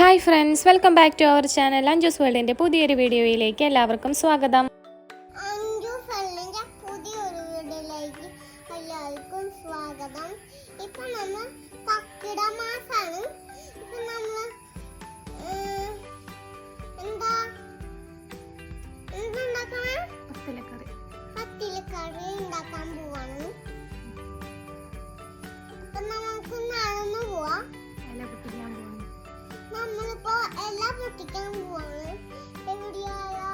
Hi friends welcome back to our channel Anju's വേൾഡിന്റെ പുതിയൊരു വീഡിയോയിലേക്ക് എല്ലാവർക്കും സ്വാഗതം. പുതിയൊരു വീഡിയോയിലേക്ക് എല്ലാവർക്കും സ്വാഗതം. ഇപ്പം നമ്മൾ കക്കിട മാസാണ്. ഇപ്പൊ നമ്മൾ എന്താ പൊട്ടിക്കാൻ പോവാണ്. എവിടെയായാ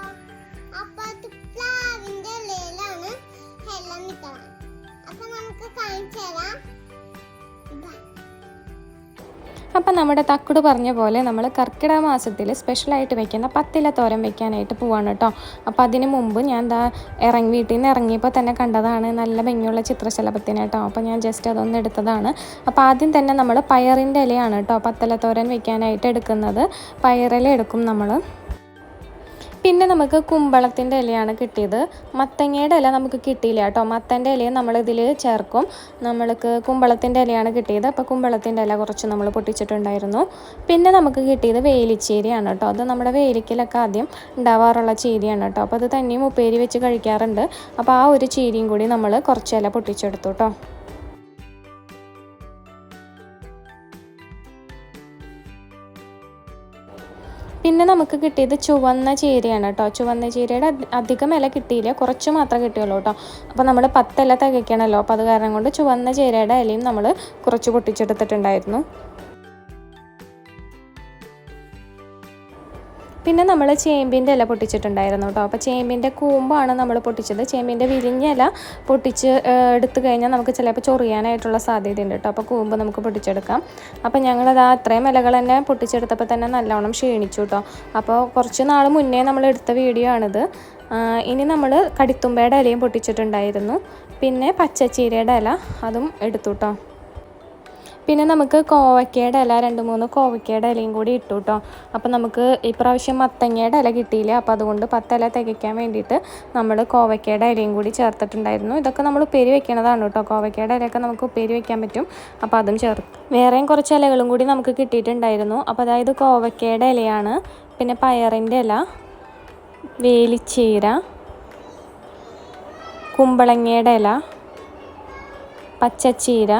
അപ്പുറത്ത് പ്ലാവിന്റെ ഇലയിലാണ്. എല്ലാം നിൽക്കണം അപ്പൊ നമുക്ക് കാണിച്ചു തരാം. അപ്പം നമ്മുടെ തക്കുട് പറഞ്ഞ പോലെ നമ്മൾ കർക്കിടക മാസത്തിൽ സ്പെഷ്യലായിട്ട് വെക്കുന്ന പത്തില തോരൻ വെക്കാനായിട്ട് പോവാണ് കേട്ടോ അപ്പം അതിന് മുമ്പ് ഞാൻ എന്താ ഇറങ്ങി വീട്ടിൽ നിന്ന് ഇറങ്ങിയപ്പോൾ തന്നെ കണ്ടതാണ് നല്ല ഭംഗിയുള്ള ചിത്രശലഭത്തിന് കേട്ടോ അപ്പോൾ ഞാൻ ജസ്റ്റ് അതൊന്ന് എടുത്തതാണ്. അപ്പോൾ ആദ്യം തന്നെ നമ്മൾ പയറിന്റെ ഇലയാണ് കേട്ടോ പത്തല തോരൻ വെക്കാനായിട്ട് എടുക്കുന്നത്. പയറില എടുക്കും നമ്മൾ പിന്നെ നമുക്ക് കുമ്പളത്തിന്റെ ഇലയാണ് കിട്ടിയത്. മത്തങ്ങയുടെ ഇല നമുക്ക് കിട്ടിയില്ല കേട്ടോ. മത്തന്റെ ഇലയും നമ്മളിതിൽ ചേർക്കും. നമ്മൾക്ക് കുമ്പളത്തിന്റെ ഇലയാണ് കിട്ടിയത്. അപ്പോൾ കുമ്പളത്തിന്റെ ഇല കുറച്ച് നമ്മൾ പൊട്ടിച്ചിട്ടുണ്ടായിരുന്നു. പിന്നെ നമുക്ക് കിട്ടിയത് വേലിച്ചേരിയാണ് കേട്ടോ. അത് നമ്മുടെ വേലിക്കലൊക്കെ ആദ്യം ഉണ്ടാവാറുള്ള ചേരിയാണ് കേട്ടോ. അപ്പോൾ അത് തന്നെയും ഉപ്പേരി വെച്ച് കഴിക്കാറുണ്ട്. അപ്പോൾ ആ ഒരു ചേരിയും കൂടി നമ്മൾ കുറച്ച് ഇല പൊട്ടിച്ചെടുത്തു കേട്ടോ. പിന്നെ നമുക്ക് കിട്ടിയത് ചുവന്ന ചീരയാണ് കേട്ടോ. ചുവന്ന ചീരയുടെ അധികം ഇല കിട്ടിയില്ല. കുറച്ച് മാത്രമേ കിട്ടിയുള്ളൂ കേട്ടോ. അപ്പോൾ നമ്മൾ പത്തില തികയ്ക്കണമല്ലോ അപ്പോൾ അത് കാരണം കൊണ്ട് ചുവന്ന ചീരയുടെ ഇലയും നമ്മൾ കുറച്ച് പൊട്ടിച്ചെടുത്തിട്ടുണ്ടായിരുന്നു. പിന്നെ നമ്മൾ ചേമ്പിന്റെ ഇല പൊട്ടിച്ചിട്ടുണ്ടായിരുന്നു കേട്ടോ അപ്പോൾ ചേമ്പിന്റെ കൂമ്പാണ് നമ്മൾ പൊട്ടിച്ചത്. ചേമ്പിന്റെ വിരിഞ്ഞ ഇല പൊട്ടിച്ച് എടുത്തു കഴിഞ്ഞാൽ നമുക്ക് ചിലപ്പോൾ ചൊറിയാനായിട്ടുള്ള സാധ്യതയുണ്ട് കേട്ടോ അപ്പോൾ കൂമ്പ് നമുക്ക് പൊട്ടിച്ചെടുക്കാം. അപ്പോൾ ഞങ്ങളത് ആ അത്രയും ഇലകൾ തന്നെ പൊട്ടിച്ചെടുത്തപ്പോൾ തന്നെ നല്ലോണം ക്ഷീണിച്ചു കേട്ടോ അപ്പോൾ കുറച്ച് നാൾ മുന്നേ നമ്മൾ എടുത്ത വീഡിയോ ആണിത്. ഇനി നമ്മൾ കടിത്തുമ്പയുടെ ഇലയും പൊട്ടിച്ചിട്ടുണ്ടായിരുന്നു. പിന്നെ പച്ചച്ചീരയുടെ ഇല അതും എടുത്തു കേട്ടോ പിന്നെ നമുക്ക് കോവയ്ക്കയുടെ ഇല രണ്ട് മൂന്ന് കോവയ്ക്കയുടെ ഇലയും കൂടി ഇട്ടു കേട്ടോ. അപ്പോൾ നമുക്ക് ഇപ്രാവശ്യം മത്തങ്ങയുടെ ഇല കിട്ടിയില്ല. അപ്പോൾ അതുകൊണ്ട് പത്തില തികയ്ക്കാൻ വേണ്ടിയിട്ട് നമ്മൾ കോവയ്ക്കയുടെ ഇലയും കൂടി ചേർത്തിട്ടുണ്ടായിരുന്നു. ഇതൊക്കെ നമ്മൾ ഉപ്പേരി വെക്കണതാണ് കേട്ടോ. കോവയ്ക്കയുടെ ഇലയൊക്കെ നമുക്ക് ഉപ്പേരി വെക്കാൻ പറ്റും. അപ്പോൾ അതും ചേർത്ത് വേറെയും കുറച്ച് ഇലകളും കൂടി നമുക്ക് കിട്ടിയിട്ടുണ്ടായിരുന്നു. അപ്പോൾ അതായത് കോവയ്ക്കയുടെ ഇലയാണ്. പിന്നെ പയറിന്റെ ഇല വേലിച്ചീര കുമ്പളങ്ങയുടെ ഇല പച്ചച്ചീര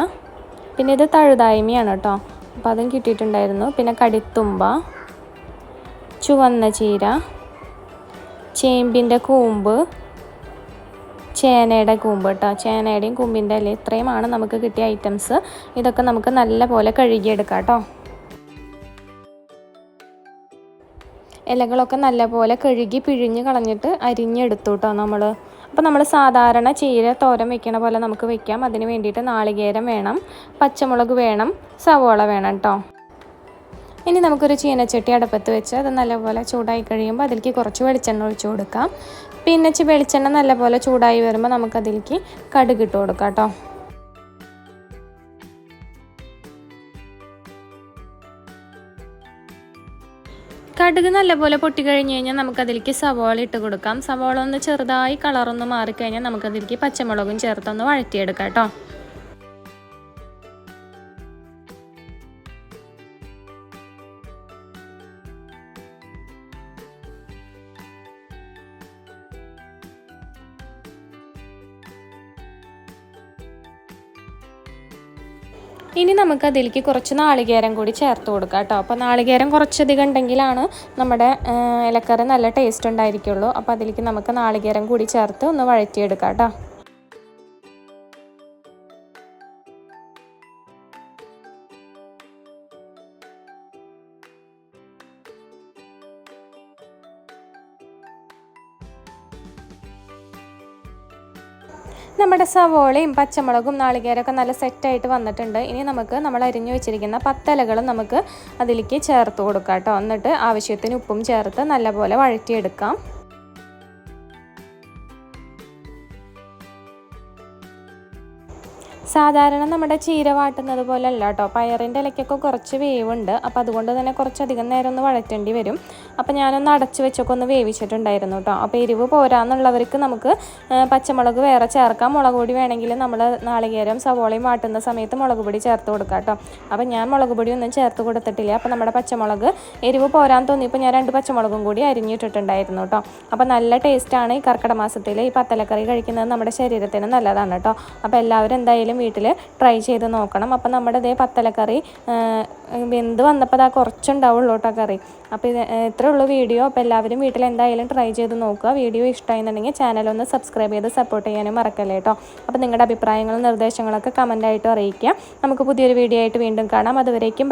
പിന്നെ ഇത് തഴുതായ്മയാണ് കേട്ടോ. അപ്പോൾ അതും കിട്ടിയിട്ടുണ്ടായിരുന്നു. പിന്നെ കടിത്തുമ്പ ചുവന്ന ചീര ചേമ്പിന്റെ കൂമ്പ് ചേനയുടെ കൂമ്പ് കേട്ടോ. ചേനയുടെയും കൂമ്പിന്റെ അല്ലേ ഇത്രയുമാണ് നമുക്ക് കിട്ടിയ ഐറ്റംസ് ഇതൊക്കെ നമുക്ക് നല്ല പോലെ കഴുകിയെടുക്കാം കേട്ടോ. ഇലകളൊക്കെ നല്ലപോലെ കഴുകി പിഴിഞ്ഞ് കളഞ്ഞിട്ട് അരിഞ്ഞെടുത്തു കേട്ടോ നമ്മൾ അപ്പോൾ നമ്മൾ സാധാരണ ചീര തോരൻ വെക്കണ പോലെ നമുക്ക് വെക്കാം. അതിന് വേണ്ടിയിട്ട് നാളികേരം വേണം പച്ചമുളക് വേണം സവോള വേണം കേട്ടോ ഇനി നമുക്കൊരു ചീനച്ചട്ടി അടുപ്പത്ത് വെച്ച് അത് നല്ലപോലെ ചൂടായി കഴിയുമ്പോൾ അതിലേക്ക് കുറച്ച് വെളിച്ചെണ്ണ ഒഴിച്ചു കൊടുക്കാം. പിന്നെ വെളിച്ചെണ്ണ നല്ലപോലെ ചൂടായി വരുമ്പോൾ നമുക്കതിലേക്ക് കടുക് ഇട്ട് കൊടുക്കാം കേട്ടോ കടുക് നല്ലപോലെ പൊട്ടി കഴിഞ്ഞ് കഴിഞ്ഞാൽ നമുക്കതിലേക്ക് സവാള ഇട്ട് കൊടുക്കാം. സവാള ഒന്ന് ചെറുതായി കളറൊന്ന് മാറിക്കഴിഞ്ഞാൽ നമുക്കതിലേക്ക് പച്ചമുളകും ചേർത്തൊന്ന് വഴറ്റിയെടുക്കാം കേട്ടോ. ഇനി നമുക്ക് അതിലേക്ക് കുറച്ച് നാളികേരം കൂടി ചേർത്ത് കൊടുക്കാം കേട്ടോ. അപ്പോൾ നാളികേരം കുറച്ചധികം ഉണ്ടെങ്കിലാണ് നമ്മുടെ ഇലക്കറി നല്ല ടേസ്റ്റ് ഉണ്ടായിരിക്കുള്ളൂ. അപ്പോൾ അതിലേക്ക് നമുക്ക് നാളികേരം കൂടി ചേർത്ത് ഒന്ന് വഴറ്റിയെടുക്കാം കേട്ടോ. നമ്മുടെ സവോളയും പച്ചമുളകും നാളികേരമൊക്കെ നല്ല സെറ്റായിട്ട് വന്നിട്ടുണ്ട്. ഇനി നമുക്ക് നമ്മൾ അരിഞ്ഞു വെച്ചിരിക്കുന്ന പത്തലകളും നമുക്ക് അതിലേക്ക് ചേർത്ത് കൊടുക്കാം കേട്ടോ. എന്നിട്ട് ആവശ്യത്തിന് ഉപ്പും ചേർത്ത് നല്ലപോലെ വഴറ്റിയെടുക്കാം. സാധാരണ നമ്മുടെ ചീര വാട്ടുന്നത് പോലെ അല്ല കേട്ടോ. പയറിന്റെ ഇലയ്ക്കൊക്കെ കുറച്ച് വേവുണ്ട്. അപ്പോൾ അതുകൊണ്ട് തന്നെ കുറച്ചധികം നേരം ഒന്ന് വഴറ്റേണ്ടി വരും. അപ്പോൾ ഞാനൊന്ന് അടച്ചു വെച്ചൊക്കെ ഒന്ന് വേവിച്ചിട്ടുണ്ടായിരുന്നു കേട്ടോ. അപ്പോൾ എരിവ് പോരാന്നുള്ളവർക്ക് നമുക്ക് പച്ചമുളക് വേറെ ചേർക്കാം. മുളക് പൊടി വേണമെങ്കിൽ നമ്മൾ നാളികേരം സവോളയും വാട്ടുന്ന സമയത്ത് മുളക് പൊടി ചേർത്ത് കൊടുക്കാം കേട്ടോ. അപ്പോൾ ഞാൻ മുളക് പൊടി ഒന്നും ചേർത്ത് കൊടുത്തിട്ടില്ല. അപ്പോൾ നമ്മുടെ പച്ചമുളക് എരിവ് പോരാൻ തോന്നിയപ്പോൾ ഞാൻ രണ്ട് പച്ചമുളകും കൂടി അരിഞ്ഞിട്ടിട്ടുണ്ടായിരുന്നു കേട്ടോ. അപ്പോൾ നല്ല ടേസ്റ്റാണ് ഈ കർക്കിടക മാസത്തിൽ ഈ പത്തലക്കറി കഴിക്കുന്നത് നമ്മുടെ ശരീരത്തിന് നല്ലതാണ് കേട്ടോ. അപ്പോൾ എല്ലാവരും എന്തായാലും വീട്ടിൽ ട്രൈ ചെയ്ത് നോക്കണം. അപ്പം നമ്മുടെ ഇതേ പത്തലക്കറി വെന്ത് വന്നപ്പോൾ അതാ കുറച്ചുണ്ടാവുള്ളൂ കേട്ടോ കറി. അപ്പോൾ ഇത് ഇത്രേ ഉള്ളൂ വീഡിയോ. അപ്പോൾ എല്ലാവരും വീട്ടിൽ എന്തായാലും ട്രൈ ചെയ്ത് നോക്കുക. വീഡിയോ ഇഷ്ടമായിരുന്നുണ്ടെങ്കിൽ ചാനലൊന്ന് സബ്സ്ക്രൈബ് ചെയ്ത് സപ്പോർട്ട് ചെയ്യാനും മറക്കല്ലേ കേട്ടോ അപ്പോൾ നിങ്ങളുടെ അഭിപ്രായങ്ങളും നിർദ്ദേശങ്ങളൊക്കെ കമന്റായിട്ട് അറിയിക്കുക. നമുക്ക് പുതിയൊരു വീഡിയോ ആയിട്ട് വീണ്ടും കാണാം. അതുവരേക്കും